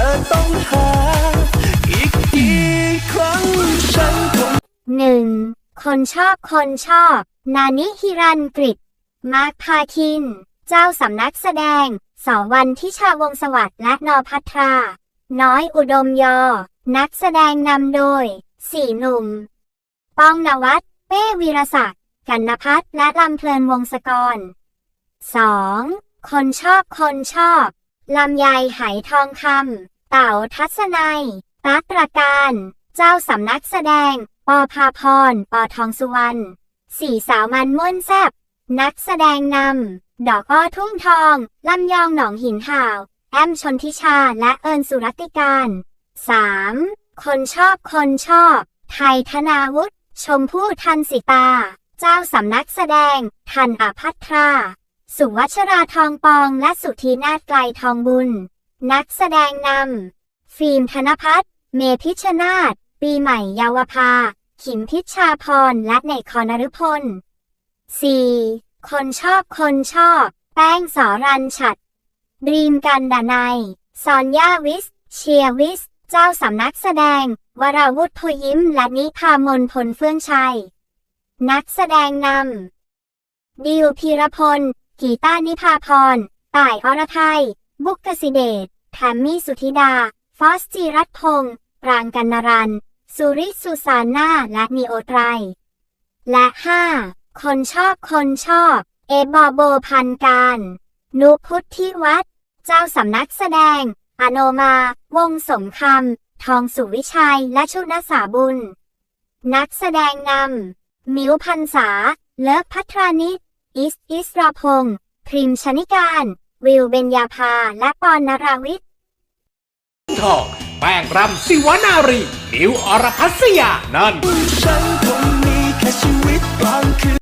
อต้องหา อีกกี่ครั้งฉันคงหนึ่งคนชอบคนชอบ นานิฮิรันกฤษมาร์คพาคิน เจ้าสำนักแสดงสอวันทิชาวงสวัสดิ์และนอพัทรา น้อยอุดมยอ นักแสดงนำโดย สี่หนุ่ม ป้องนวัตเป้วีรศักดิ์กันนพัฒน์และลำเพลินวงศกร 2. คนชอบคนชอบ ลำไยไหทองคำ เต่าทัศนัยตัตระการ เจ้าสำนักแสดง ปอพาพร ปอทองสุวรรณ สี่สาวมันม่วนแซบ นักแสดงนำ ดอกอ้อทุ่งทอง ลำยองหนองหินห่าว แอมชนทิชา และเอิญสุรตติการ 3. คนชอบคนชอบ ไทยธนาวุฒิ ชมพู่ทันสิตา เจ้าสำนักแสดง ทันอภัทรา สุวัชราทองปองและสุธีนาถไกลทองบุญ นักแสดงนำ ฟิล์มธนพัฒน์เมพิชนาธปีใหม่เยาวภา ขิมพิชชาพร และเนคอนฤพล 4. คนชอบคนชอบ แป้งสอรันฉัดดีมกันดานัยซอนย่าวิส เชียร์วิส เจ้าสำนักแสดง วราวุธพยิ้ม และนิพามนพลเฟื่องชัย นักแสดงนำดิวพีรพล กีตาร์นิพาพร ต่ายอรไทย บุกกสิเดชแทมมี่สุธิดา ฟอสจีรัตพงศ์ปรางกันนรัน สุริสุสาน่า และนีโอไตร และ 5. คนชอบคนชอบ เอบอโบพันการ นุพุทธิวัฒน์เจ้าสำนักแสดง อโนมา วงสมคำ ทองสุวิชัย และชุนสาบุญ นักแสดงนำ มิวพันษา เลิฟพัทรานิต อิส อิสราพงศ์ พริมชนิการ วิวเบญญาภา และปอนนราวิทย์ทองแป้งรำสิวนารี นิวอรพัสยา นั่นฉันคงมีแค่ชีวิตกลางคืน